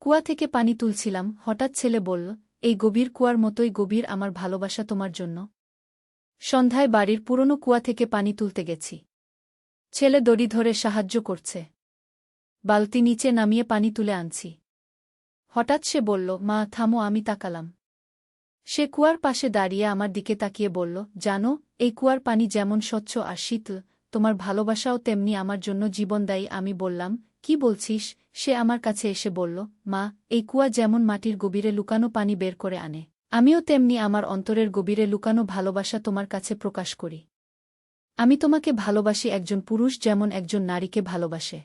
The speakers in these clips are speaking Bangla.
কুয়া থেকে পানি তুলছিলাম, হঠাৎ ছেলে বলল, এই গভীর কুয়ার মতোই গভীর আমার ভালোবাসা তোমার জন্য। সন্ধ্যায় বাড়ির পুরনো কুয়া থেকে পানি তুলতে গেছি। ছেলে দড়ি ধরে সাহায্য করছে। বালতি নিচে নামিয়ে পানি তুলে আনছি। হঠাৎ সে বলল, মা, থামো, আমি তাকালাম। সে কুয়ার পাশে দাঁড়িয়ে আমার দিকে তাকিয়ে বলল, জানো, এই কুয়ার পানি যেমন স্বচ্ছ আর শীতল, তোমার ভালোবাসাও তেমনি আমার জন্য জীবনদায়ী। আমি বললাম, কি বলছিস? সে আমার কাছে এসে বলল, মা, এই কুয়া যেমন মাটির গভীরে লুকানো পানি বের করে আনে, আমিও তেমনি আমার অন্তরের গভীরে লুকানো ভালোবাসা তোমার কাছে প্রকাশ করি। আমি তোমাকে ভালোবাসি একজন পুরুষ যেমন একজন নারীকে ভালোবাসে।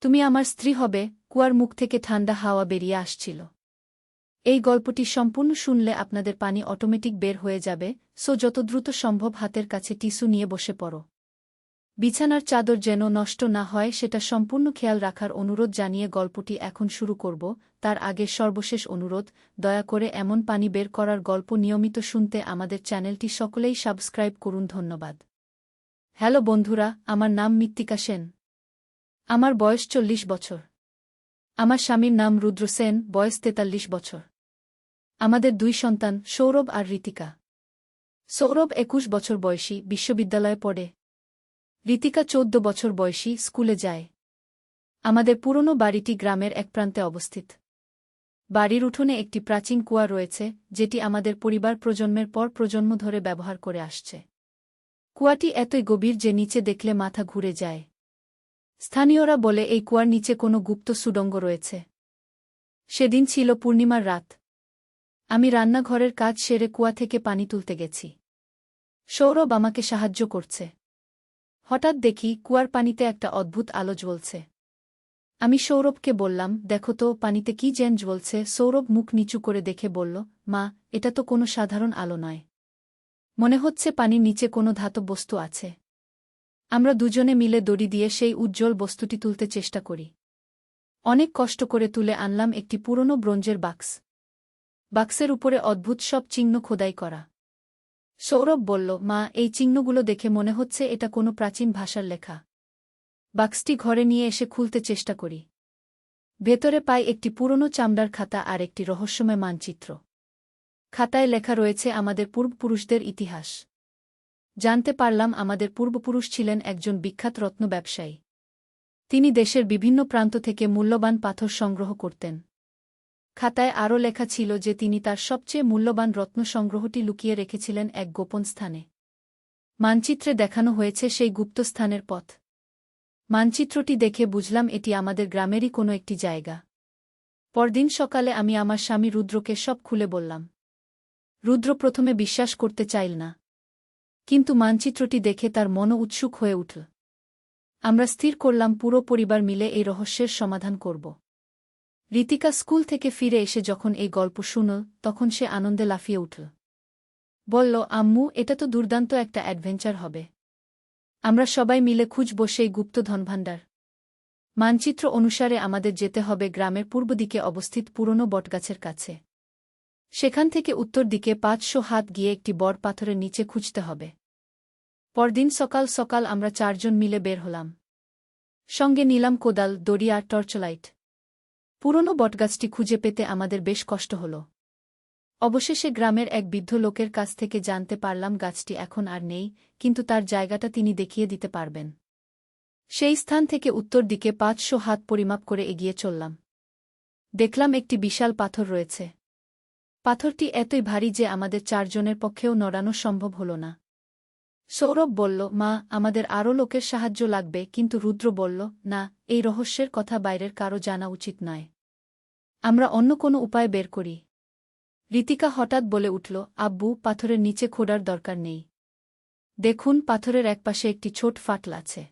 তুমি আমার স্ত্রী হবে, কুয়ার মুখ থেকে ঠান্ডা হাওয়া বেরিয়ে আসছিল। এই গল্পটি সম্পূর্ণ শুনলে আপনাদের পানি অটোমেটিক বের হয়ে যাবে, সো যত দ্রুত সম্ভব হাতের কাছে টিস্যু নিয়ে বসে পড়ো। বিছানার চাদর যেন নষ্ট না হয়, সেটা সম্পূর্ণ খেয়াল রাখার অনুরোধ জানিয়ে গল্পটি এখন শুরু করব। তার আগে সর্বশেষ অনুরোধ, দয়া করে এমন পানি বের করার গল্প নিয়মিত শুনতে আমাদের চ্যানেলটি সকলেই সাবস্ক্রাইব করুন, ধন্যবাদ। হ্যালো বন্ধুরা, আমার নাম মৃত্তিকা সেন। আমার বয়স চল্লিশ বছর। আমার স্বামীর নাম রুদ্র সেন, বয়স তেতাল্লিশ বছর। আমাদের দুই সন্তান, সৌরভ আর রীতিকা। সৌরভ একুশ বছর বয়সী, বিশ্ববিদ্যালয়ে পড়ে। রীতিকা চৌদ্দ বছর বয়সী স্কুলে যায়। আমাদের পুরনো বাড়িটি গ্রামের এক প্রান্তে অবস্থিত। বাড়ির উঠোনে একটি প্রাচীন কুয়া রয়েছে, যেটি আমাদের পরিবার প্রজন্মের পর প্রজন্ম ধরে ব্যবহার করে আসছে। কুয়াটি এতই গভীর যে নিচে দেখলে মাথা ঘুরে যায়। স্থানীয়রা বলে এই কুয়ার নিচে কোনো গুপ্ত সুডঙ্গ রয়েছে। সেদিন ছিল পূর্ণিমার রাত। আমি রান্নাঘরের কাজ সেরে কুয়া থেকে পানি তুলতে গেছি। সৌরভ আমাকে সাহায্য করছে। হঠাৎ দেখি কুয়ার পানিতে একটা অদ্ভুত আলো জ্বলছে। আমি সৌরভকে বললাম, দেখো তো, পানিতে কি যেন জ্বলছে। সৌরভ মুখ নিচু করে দেখে বলল, মা, এটা তো কোনো সাধারণ আলো নয়। মনে হচ্ছে পানির নিচে কোনো ধাতব বস্তু আছে। আমরা দুজনে মিলে দড়ি দিয়ে সেই উজ্জ্বল বস্তুটি তুলতে চেষ্টা করি। অনেক কষ্ট করে তুলে আনলাম একটি পুরনো ব্রোঞ্জের বাক্স। বাক্সের উপরে অদ্ভুত সব চিহ্ন খোদাই করা। সৌরভ বলল, মা, এই চিহ্নগুলো দেখে মনে হচ্ছে এটা কোনো প্রাচীন ভাষার লেখা। বাক্সটি ঘরে নিয়ে এসে খুলতে চেষ্টা করি। ভেতরে পাই একটি পুরনো চামড়ার খাতা আর একটি রহস্যময় মানচিত্র। খাতায় লেখা রয়েছে আমাদের পূর্বপুরুষদের ইতিহাস। জানতে পারলাম আমাদের পূর্বপুরুষ ছিলেন একজন বিখ্যাত রত্ন ব্যবসায়ী তিনি দেশের বিভিন্ন প্রান্ত থেকে মূল্যবান পাথর সংগ্রহ করতেন। খাতায় আরও লেখা ছিল যে তিনি তার সবচেয়ে মূল্যবান রত্ন সংগ্রহটি লুকিয়ে রেখেছিলেন এক গোপন স্থানে। মানচিত্রে দেখানো হয়েছে সেই গুপ্ত স্থানের পথ। মানচিত্রটি দেখে বুঝলাম এটি আমাদের গ্রামেরই কোনো একটি জায়গা। পরদিন সকালে আমি আমার স্বামী রুদ্রকে সব খুলে বললাম। রুদ্র প্রথমে বিশ্বাস করতে চাইল না। কিন্তু মানচিত্রটি দেখে তার মনও উৎসুক হয়ে উঠল। আমরা স্থির করলাম পুরো পরিবার মিলে এই রহস্যের সমাধান করব। রীতিকা স্কুল থেকে ফিরে এসে যখন এই গল্প শুনল তখন সে আনন্দে লাফিয়ে উঠল। বলল, আম্মু, এটা তো দুর্দান্ত একটা অ্যাডভেঞ্চার হবে। আমরা সবাই মিলে খুঁজব সেই গুপ্ত ধনভাণ্ডার। মানচিত্র অনুসারে আমাদের যেতে হবে গ্রামের পূর্ব দিকে অবস্থিত পুরনো বটগাছের কাছে। সেখান থেকে উত্তর দিকে পাঁচশো হাত গিয়ে একটি বড় পাথরের নিচে খুঁজতে হবে। পরদিন সকাল সকাল আমরা চারজন মিলে বের হলাম। সঙ্গে নিলাম কোদাল, দড়ি আর টর্চলাইট। পুরনো বটগাছটি খুঁজে পেতে আমাদের বেশ কষ্ট হল। অবশেষে গ্রামের এক বৃদ্ধ লোকের কাছ থেকে জানতে পারলাম গাছটি এখন আর নেই, কিন্তু তার জায়গাটা তিনি দেখিয়ে দিতে পারবেন। সেই স্থান থেকে উত্তর দিকে পাঁচশো হাত পরিমাপ করে এগিয়ে চললাম। দেখলাম একটি বিশাল পাথর রয়েছে। পাথরটি এতই ভারী যে আমাদের চারজনের পক্ষেও নড়ানো সম্ভব হল না। সৌরভ বলল, মা, আমাদের আরও লোকের সাহায্য লাগবে। কিন্তু রুদ্র বলল, না, এই রহস্যের কথা বাইরের কারও জানা উচিত নয়। আমরা অন্য কোনো উপায় বের করি। রীতিকা হঠাৎ বলে উঠল, আব্বু, পাথরের নিচে খোঁড়ার দরকার নেই। দেখুন, পাথরের একপাশে একটি ছোট ফাটল আছে।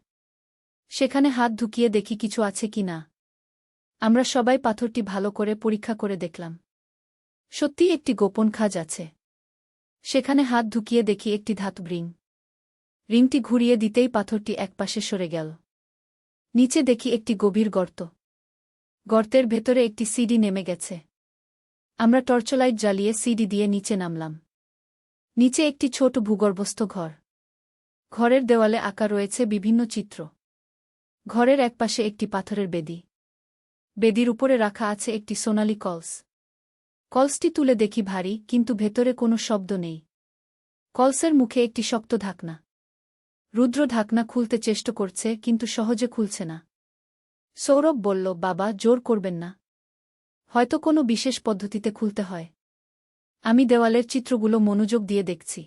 সেখানে হাত ঢুকিয়ে দেখি কিছু আছে কি না। আমরা সবাই পাথরটি ভালো করে পরীক্ষা করে দেখলাম। সত্যি একটি গোপন খাজ আছে। সেখানে হাত ঢুকিয়ে দেখি একটি ধাতব রিং। রিংটি ঘুরিয়ে দিতেই পাথরটি একপাশে সরে গেল। নিচে দেখি একটি গভীর গর্ত। গর্তের ভেতরে একটি সিডি নেমে গেছে। আমরা টর্চলাইট জ্বালিয়ে সিডি দিয়ে নিচে নামলাম। নিচে একটি ছোট ভূগর্ভস্থ ঘর। ঘরের দেওয়ালে আঁকা রয়েছে বিভিন্ন চিত্র। ঘরের একপাশে একটি পাথরের বেদি। বেদির উপরে রাখা আছে একটি সোনালি কলস। কলসটি তুলে দেখি ভারী, কিন্তু ভেতরে কোনো শব্দ নেই। কলসের মুখে একটি শক্ত ঢাকনা। রুদ্র ঢাকনা খুলতে চেষ্টা করছে, কিন্তু সহজে খুলছে না। সৌরভ বলল, বাবা, জোর করবেন না। হয়তো কোনো বিশেষ পদ্ধতিতে খুলতে হয়। আমি দেওয়ালের চিত্রগুলো মনোযোগ দিয়ে দেখছি।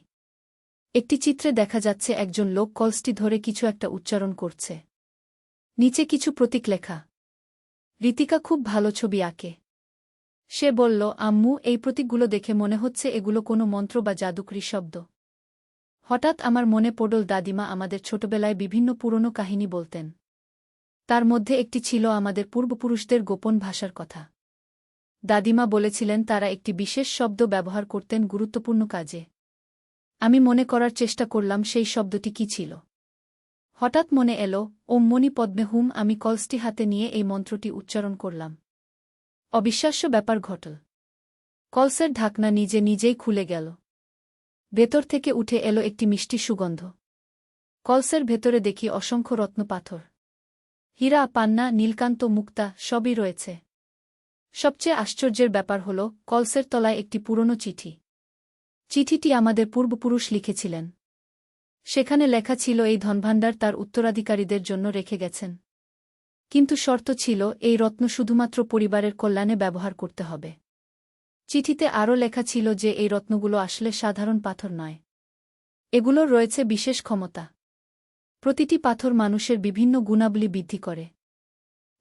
একটি চিত্রে দেখা যাচ্ছে একজন লোক কলসটি ধরে কিছু একটা উচ্চারণ করছে। নিচে কিছু প্রতীক লেখা। রীতিকা খুব ভালো ছবি আঁকে। সে বলল, আম্মু, এই প্রতীকগুলো দেখে মনে হচ্ছে এগুলো কোনো মন্ত্র বা জাদুকরি শব্দ। হঠাৎ আমার মনে পড়ল দাদিমা আমাদের ছোটবেলায় বিভিন্ন পুরনো কাহিনী বলতেন। তার মধ্যে একটি ছিল আমাদের পূর্বপুরুষদের গোপন ভাষার কথা। দাদিমা বলেছিলেন তারা একটি বিশেষ শব্দ ব্যবহার করতেন গুরুত্বপূর্ণ কাজে। আমি মনে করার চেষ্টা করলাম সেই শব্দটি কি ছিল। হঠাৎ মনে এল, ওম মণি পদ্মে হুম, আমি কলসটি হাতে নিয়ে এই মন্ত্রটি উচ্চারণ করলাম। অবিশ্বাস্য ব্যাপার ঘটল। কলসের ঢাকনা নিজে নিজেই খুলে গেল। ভেতর থেকে উঠে এলো একটি মিষ্টি সুগন্ধ। কলসের ভেতরে দেখি অসংখ্য রত্ন পাথর। হীরা, পান্না, নীলকান্ত, মুক্তা সবই রয়েছে। সবচেয়ে আশ্চর্যের ব্যাপার হল, কলসের তলায় একটি পুরনো চিঠি। চিঠিটি আমাদের পূর্বপুরুষ লিখেছিলেন। সেখানে লেখা ছিল, এই ধনভাণ্ডার তার উত্তরাধিকারীদের জন্য রেখে গেছেন। কিন্তু শর্ত ছিল, এই রত্ন শুধুমাত্র পরিবারের কল্যাণে ব্যবহার করতে হবে। চিঠিতে আরও লেখা ছিল যে এই রত্নগুলো আসলে সাধারণ পাথর নয়। এগুলোর রয়েছে বিশেষ ক্ষমতা। প্রতিটি পাথর মানুষের বিভিন্ন গুণাবলী বৃদ্ধি করে।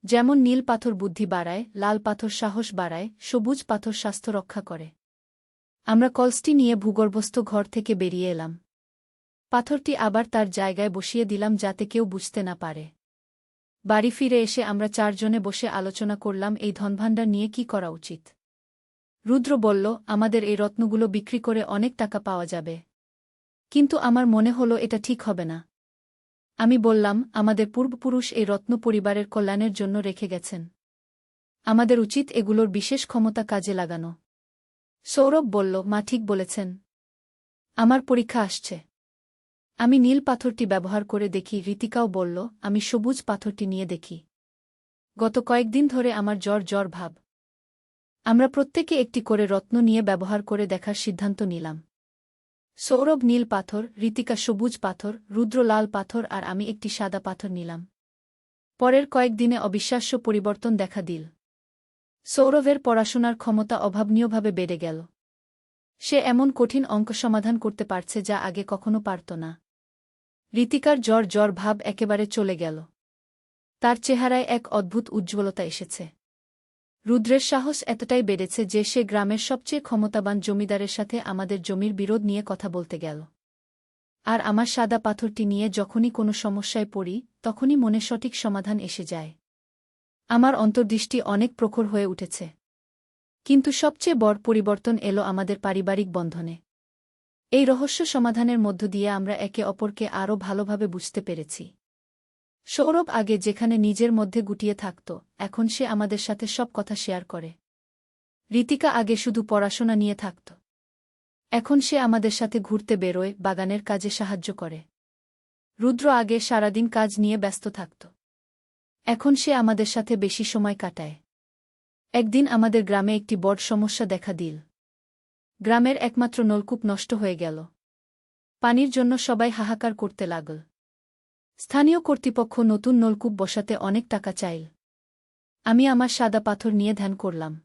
যেমন নীল পাথর বুদ্ধি বাড়ায়, লাল পাথর সাহস বাড়ায়, সবুজ পাথর স্বাস্থ্য রক্ষা করে। আমরা কলসটি নিয়ে ভূগর্ভস্থ ঘর থেকে বেরিয়ে এলাম। পাথরটি আবার তার জায়গায় বসিয়ে দিলাম যাতে কেউ বুঝতে না পারে। বাড়ি ফিরে এসে আমরা চারজনে বসে আলোচনা করলাম, এই ধনভাণ্ডার নিয়ে কি করা উচিত? রুদ্র বলল, আমাদের এই রত্নগুলো বিক্রি করে অনেক টাকা পাওয়া যাবে। কিন্তু আমার মনে হল এটা ঠিক হবে না। আমি বললাম, আমাদের পূর্বপুরুষ এই রত্ন পরিবারের কল্যাণের জন্য রেখে গেছেন। আমাদের উচিত এগুলোর বিশেষ ক্ষমতা কাজে লাগানো। সৌরভ বলল, মা ঠিক বলেছেন। আমার পরীক্ষা আসছে। আমি নীল পাথরটি ব্যবহার করে দেখি। রীতিকাও বলল, আমি সবুজ পাথরটি নিয়ে দেখি। গত কয়েকদিন ধরে আমার জ্বর জ্বর ভাব। আমরা প্রত্যেকে একটি করে রত্ন নিয়ে ব্যবহার করে দেখার সিদ্ধান্ত নিলাম। সৌরভ নীল পাথর রীতিকা সবুজ পাথর, রুদ্র লাল পাথর আর আমি একটি সাদা পাথর নিলাম। পরের কয়েকদিনে অবিশ্বাস্য পরিবর্তন দেখা দিল। সৌরভের পড়াশোনার ক্ষমতা অভাবনীয়ভাবে বেড়ে গেল। সে এমন কঠিন অঙ্ক সমাধান করতে পারছে যা আগে কখনো পারত না। রীতিকার জ্বর জ্বর ভাব একেবারে চলে গেল। তার চেহারায় এক অদ্ভুত উজ্জ্বলতা এসেছে। রুদ্রের সাহস এতটাই বেড়েছে যে সে গ্রামের সবচেয়ে ক্ষমতাবান জমিদারের সাথে আমাদের জমির বিরোধ নিয়ে কথা বলতে গেল। আর আমার সাদা পাথরটি নিয়ে যখনই কোনো সমস্যায় পড়ি, তখনই মনে সঠিক সমাধান এসে যায়। আমার অন্তর্দৃষ্টি অনেক প্রখর হয়ে উঠেছে। কিন্তু সবচেয়ে বড় পরিবর্তন এলো আমাদের পারিবারিক বন্ধনে। এই রহস্য সমাধানের মধ্য দিয়ে আমরা একে অপরকে আরও ভালোভাবে বুঝতে পেরেছি। সৌরভ আগে যেখানে নিজের মধ্যে গুটিয়ে থাকত, এখন সে আমাদের সাথে সব কথা শেয়ার করে। রীতিকা আগে শুধু পড়াশোনা নিয়ে থাকত। এখন সে আমাদের সাথে ঘুরতে বেরোয়, বাগানের কাজে সাহায্য করে। রুদ্র আগে সারাদিন কাজ নিয়ে ব্যস্ত থাকত। এখন সে আমাদের সাথে বেশি সময় কাটায়। একদিন আমাদের গ্রামে একটি বড় সমস্যা দেখা দিল। গ্রামের একমাত্র নলকূপ নষ্ট হয়ে গেল। পানির জন্য সবাই হাহাকার করতে লাগল। স্থানীয় কর্তৃপক্ষ নতুন নলকূপ বসাতে অনেক টাকা চাইল। আমি আমার সাদা পাথর নিয়ে ধ্যান করলাম।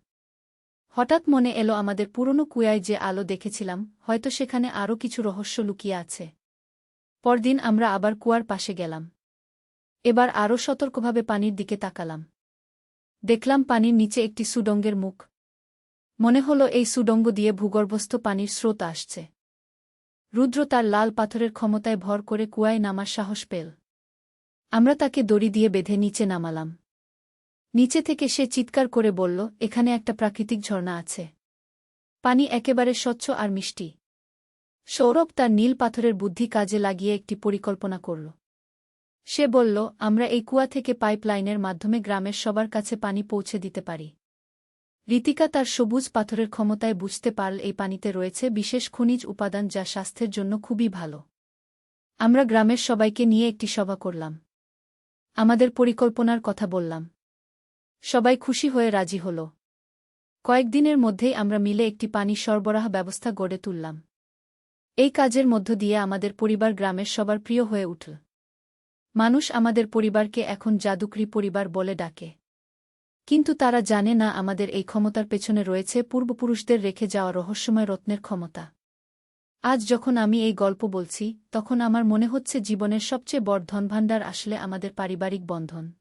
হঠাৎ মনে এলো আমাদের পুরনো কুয়ায় যে আলো দেখেছিলাম, হয়তো সেখানে আরও কিছু রহস্য লুকিয়ে আছে। পরদিন আমরা আবার কুয়ার পাশে গেলাম। এবার আরও সতর্কভাবে পানির দিকে তাকালাম। দেখলাম পানির নিচে একটি সুডঙ্গের মুখ। মনে হল এই সুডঙ্গ দিয়ে ভূগর্ভস্থ পানির স্রোত আসছে। রুদ্র তার লাল পাথরের ক্ষমতায় ভর করে কুয়ায় নামার সাহস পেল। আমরা তাকে দড়ি দিয়ে বেঁধে নিচে নামালাম। নিচে থেকে সে চিৎকার করে বলল, এখানে একটা প্রাকৃতিক ঝর্ণা আছে। পানি একেবারে স্বচ্ছ আর মিষ্টি সৌরভ তার নীল পাথরের বুদ্ধি কাজে লাগিয়ে একটি পরিকল্পনা করল। সে বলল, আমরা এই কুয়া থেকে পাইপলাইনের মাধ্যমে গ্রামের সবার কাছে পানি পৌঁছে দিতে পারি রীতিকা তার সবুজ পাথরের ক্ষমতায় বুঝতে পারল এই পানিতে রয়েছে বিশেষ খনিজ উপাদান যা স্বাস্থ্যের জন্য খুবই ভালো। আমরা গ্রামের সবাইকে নিয়ে একটি সভা করলাম। আমাদের পরিকল্পনার কথা বললাম। সবাই খুশি হয়ে রাজি হল। কয়েকদিনের মধ্যেই আমরা মিলে একটি পানি সরবরাহ ব্যবস্থা গড়ে তুললাম। এই কাজের মধ্য দিয়ে আমাদের পরিবার গ্রামের সবার প্রিয় হয়ে উঠল। মানুষ আমাদের পরিবারকে এখন জাদুকরি পরিবার বলে ডাকে। কিন্তু তারা জানে না আমাদের এই ক্ষমতার পেছনে রয়েছে পূর্বপুরুষদের রেখে যাওয়া রহস্যময় রত্নের ক্ষমতা। আজ যখন আমি এই গল্প বলছি, তখন আমার মনে হচ্ছে জীবনের সবচেয়ে বড় ধনভাণ্ডার আসলে আমাদের পারিবারিক বন্ধন।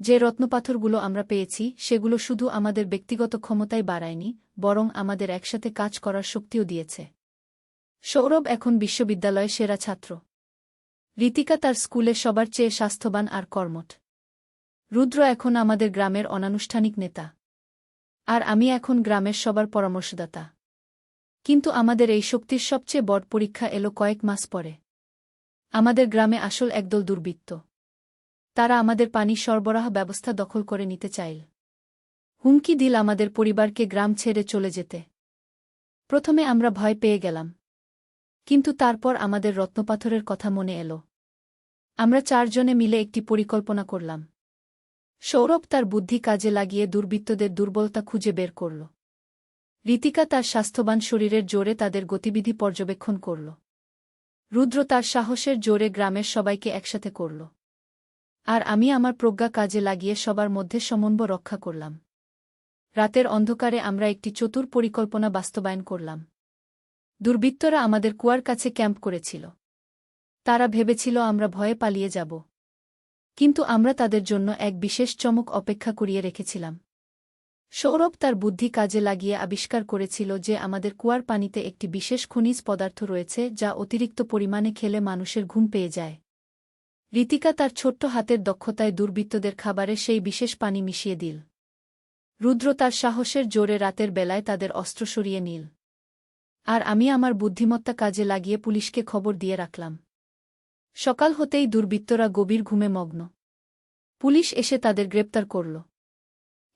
যে রত্নপাথরগুলো আমরা পেয়েছি, সেগুলো শুধু আমাদের ব্যক্তিগত ক্ষমতায় বাড়ায়নি, বরং আমাদের একসাথে কাজ করার শক্তিও দিয়েছে। সৌরভ এখন বিশ্ববিদ্যালয়ে সেরা ছাত্র। রীতিকা তার স্কুলে সবার চেয়ে স্বাস্থ্যবান আর কর্মঠ। রুদ্র এখন আমাদের গ্রামের অনানুষ্ঠানিক নেতা। আর আমি এখন গ্রামের সবার পরামর্শদাতা। কিন্তু আমাদের এই শক্তির সবচেয়ে বড় পরীক্ষা এলো কয়েক মাস পরে। আমাদের গ্রামে আসল একদল দুর্বৃত্ত। তারা আমাদের পানি সরবরাহ ব্যবস্থা দখল করে নিতে চাইল। হুমকি দিল আমাদের পরিবারকে গ্রাম ছেড়ে চলে যেতে। প্রথমে আমরা ভয় পেয়ে গেলাম। কিন্তু তারপর আমাদের রত্নপাথরের কথা মনে এলো। আমরা চারজনে মিলে একটি পরিকল্পনা করলাম। সৌরভ তার বুদ্ধি কাজে লাগিয়ে দুর্বৃত্তদের দুর্বলতা খুঁজে বের করল। রীতিকা তার স্বাস্থ্যবান শরীরের জোরে তাদের গতিবিধি পর্যবেক্ষণ করল। রুদ্র তার সাহসের জোরে গ্রামের সবাইকে একসাথে করল। আর আমি আমার প্রজ্ঞা কাজে লাগিয়ে সবার মধ্যে সমন্বয় রক্ষা করলাম। রাতের অন্ধকারে আমরা একটি চতুর পরিকল্পনা বাস্তবায়ন করলাম। দুর্বৃত্তরা আমাদের কুয়ার কাছে ক্যাম্প করেছিল। তারা ভেবেছিল আমরা ভয়ে পালিয়ে যাব। কিন্তু আমরা তাদের জন্য এক বিশেষ চমক অপেক্ষা করিয়ে রেখেছিলাম। সৌরভ তার বুদ্ধি কাজে লাগিয়ে আবিষ্কার করেছিল যে আমাদের কুয়ার পানিতে একটি বিশেষ খনিজ পদার্থ রয়েছে যা অতিরিক্ত পরিমাণে খেলে মানুষের ঘুম পেয়ে যায়। রীতিকা তার ছোট্ট হাতের দক্ষতায় দুর্বৃত্তদের খাবারে সেই বিশেষ পানি মিশিয়ে দিল। রুদ্র তার সাহসের জোরে রাতের বেলায় তাদের অস্ত্র সরিয়ে নিল। আর আমি আমার বুদ্ধিমত্তা কাজে লাগিয়ে পুলিশকে খবর দিয়ে রাখলাম। সকাল হতেই দুর্বৃত্তরা গভীর ঘুমে মগ্ন। পুলিশ এসে তাদের গ্রেপ্তার করল।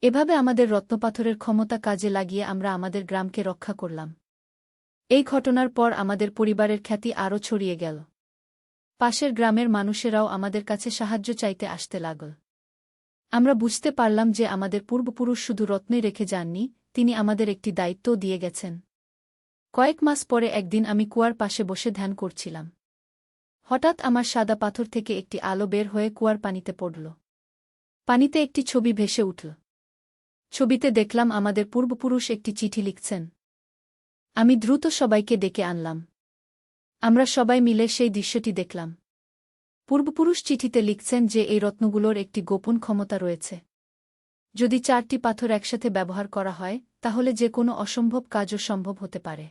এভাবে আমাদের রত্নপাথরের ক্ষমতা কাজে লাগিয়ে আমরা আমাদের গ্রামকে রক্ষা করলাম। এই ঘটনার পর আমাদের পরিবারের খ্যাতি আরও ছড়িয়ে গেল। পাশের গ্রামের মানুষেরাও আমাদের কাছে সাহায্য চাইতে আসতে লাগল। আমরা বুঝতে পারলাম যে আমাদের পূর্বপুরুষ শুধু রত্নে রেখে যাননি, তিনি আমাদের একটি দায়িত্বও দিয়ে গেছেন। কয়েক মাস পরে একদিন আমি কুয়ার পাশে বসে ধ্যান করছিলাম। হঠাৎ আমার সাদা পাথর থেকে একটি আলো বের হয়ে কুয়ার পানিতে পড়ল। পানিতে একটি ছবি ভেসে উঠল। ছবিতে দেখলাম আমাদের পূর্বপুরুষ একটি চিঠি লিখছেন। আমি দ্রুত সবাইকে ডেকে আনলাম। আমরা সবাই মিলে সেই দৃশ্যটি দেখলাম। পূর্বপুরুষ চিঠিতে লিখছেন যে এই রত্নগুলোর একটি গোপন ক্ষমতা রয়েছে। যদি চারটি পাথর একসাথে ব্যবহার করা হয়, তাহলে যে কোনো অসম্ভব কাজও সম্ভব হতে পারে।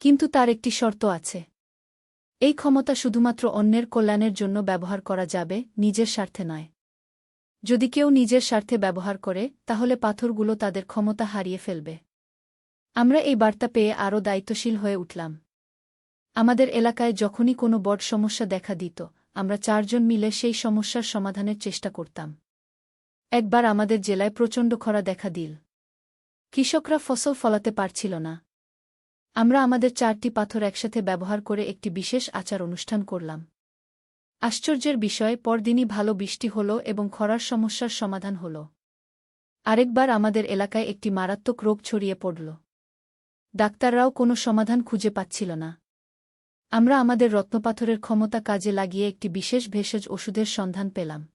কিন্তু তার একটি শর্ত আছে। এই ক্ষমতা শুধুমাত্র অন্যের কল্যাণের জন্য ব্যবহার করা যাবে, নিজের স্বার্থে নয়। যদি কেউ নিজের স্বার্থে ব্যবহার করে, তাহলে পাথরগুলো তাদের ক্ষমতা হারিয়ে ফেলবে। আমরা এই বার্তা পেয়ে আরও দায়িত্বশীল হয়ে উঠলাম। আমাদের এলাকায় যখনই কোনো বড় সমস্যা দেখা দিত, আমরা চারজন মিলে সেই সমস্যার সমাধানের চেষ্টা করতাম। একবার আমাদের জেলায় প্রচণ্ড খরা দেখা দিল। কৃষকরা ফসল ফলাতে পারছিল না। আমরা আমাদের চারটি পাথর একসাথে ব্যবহার করে একটি বিশেষ আচার অনুষ্ঠান করলাম। আশ্চর্যের বিষয়, পরদিনই ভালো বৃষ্টি হল এবং খরার সমস্যার সমাধান হল। আরেকবার আমাদের এলাকায় একটি মারাত্মক রোগ ছড়িয়ে পড়ল। ডাক্তাররাও কোনো সমাধান খুঁজে পাচ্ছিল না। আমরা আমাদের রত্নপাথরের ক্ষমতা কাজে লাগিয়ে একটি বিশেষ ভেষজ ওষুধের সন্ধান পেলাম।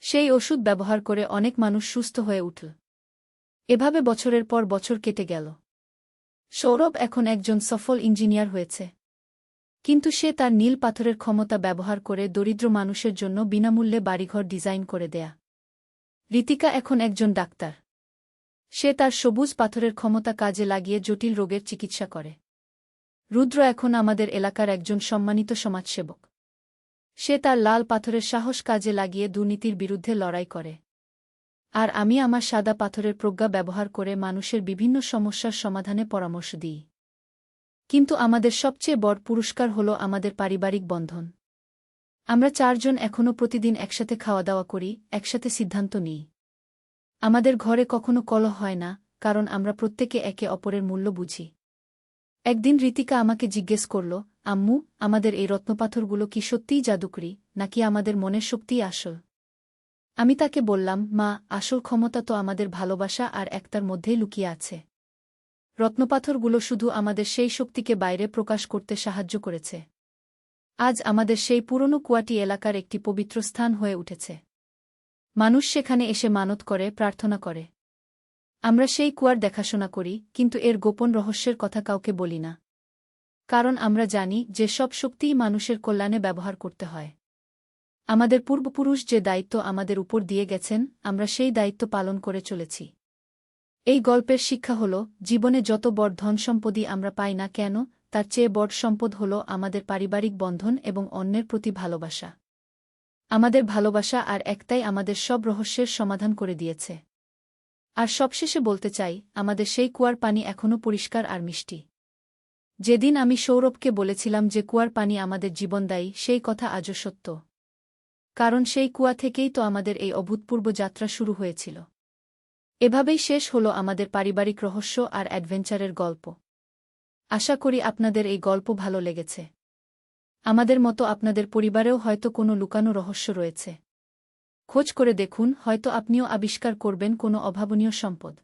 সেই ওষুধ ব্যবহার করে অনেক মানুষ সুস্থ হয়ে উঠল। এভাবে বছরের পর বছর কেটে গেল। সৌরভ এখন একজন সফল ইঞ্জিনিয়ার হয়েছে। কিন্তু সে তার নীল পাথরের ক্ষমতা ব্যবহার করে দরিদ্র মানুষের জন্য বিনামূল্যে বাড়িঘর ডিজাইন করে দেয়া। রীতিকা এখন একজন ডাক্তার। সে তার সবুজ পাথরের ক্ষমতা কাজে লাগিয়ে জটিল রোগের চিকিৎসা করে। রুদ্র এখন আমাদের এলাকার একজন সম্মানিত সমাজসেবক। সে তার লাল পাথরের সাহস কাজে লাগিয়ে দুর্নীতির বিরুদ্ধে লড়াই করে। আর আমি আমার সাদা পাথরের প্রজ্ঞা ব্যবহার করে মানুষের বিভিন্ন সমস্যার সমাধানে পরামর্শ দিই। কিন্তু আমাদের সবচেয়ে বড় পুরস্কার হল আমাদের পারিবারিক বন্ধন। আমরা চারজন এখনও প্রতিদিন একসাথে খাওয়া দাওয়া করি, একসাথে সিদ্ধান্ত নিই। আমাদের ঘরে কখনো কলহ হয় না, কারণ আমরা প্রত্যেকে একে অপরের মূল্য বুঝি। একদিন রীতিকা আমাকে জিজ্ঞেস করল, আম্মু, আমাদের এই রত্নপাথরগুলো কি সত্যিই জাদুকরি, নাকি আমাদের মনের শক্তিই আসল? আমি তাকে বললাম, মা, আসল ক্ষমতা তো আমাদের ভালোবাসা আর একতার মধ্যেই লুকিয়ে আছে। রত্নপাথরগুলো শুধু আমাদের সেই শক্তিকে বাইরে প্রকাশ করতে সাহায্য করেছে। আজ আমাদের সেই পুরনো কুয়াটি এলাকার একটি পবিত্র স্থান হয়ে উঠেছে। মানুষ সেখানে এসে মানত করে, প্রার্থনা করে। আমরা সেই কুয়ার দেখাশোনা করি, কিন্তু এর গোপন রহস্যের কথা কাউকে বলি না। কারণ আমরা জানি, যে সব শক্তিই মানুষের কল্যাণে ব্যবহার করতে হয়। আমাদের পূর্বপুরুষ যে দায়িত্ব আমাদের উপর দিয়ে গেছেন, আমরা সেই দায়িত্ব পালন করে চলেছি। এই গল্পের শিক্ষা হল, জীবনে যত বড় ধনসম্পদই আমরা পাই না কেন, তার চেয়ে বড় সম্পদ হল আমাদের পারিবারিক বন্ধন এবং অন্যের প্রতি ভালোবাসা। আমাদের ভালোবাসা আর একটাই আমাদের সব রহস্যের সমাধান করে দিয়েছে। আর সবশেষে বলতে চাই, আমাদের সেই কুয়ার পানি এখনও পরিষ্কার আর মিষ্টি। যেদিন আমি সৌরভকে বলেছিলাম যে কুয়ার পানি আমাদের জীবনদায়ী সেই কথা আজও সত্য। কারণ সেই কুয়া থেকেই তো আমাদের এই অভূতপূর্ব যাত্রা শুরু হয়েছিল। এভাবেই শেষ হল আমাদের পারিবারিক রহস্য আর অ্যাডভেঞ্চারের গল্প। আশা করি আপনাদের এই গল্প ভালো লেগেছে। আমাদের মতো আপনাদের পরিবারেও হয়তো কোনো লুকানো রহস্য রয়েছে। খোঁজ করে দেখুন, হয়তো আপনিও আবিষ্কার করবেন কোনো অভাবনীয় সম্পদ।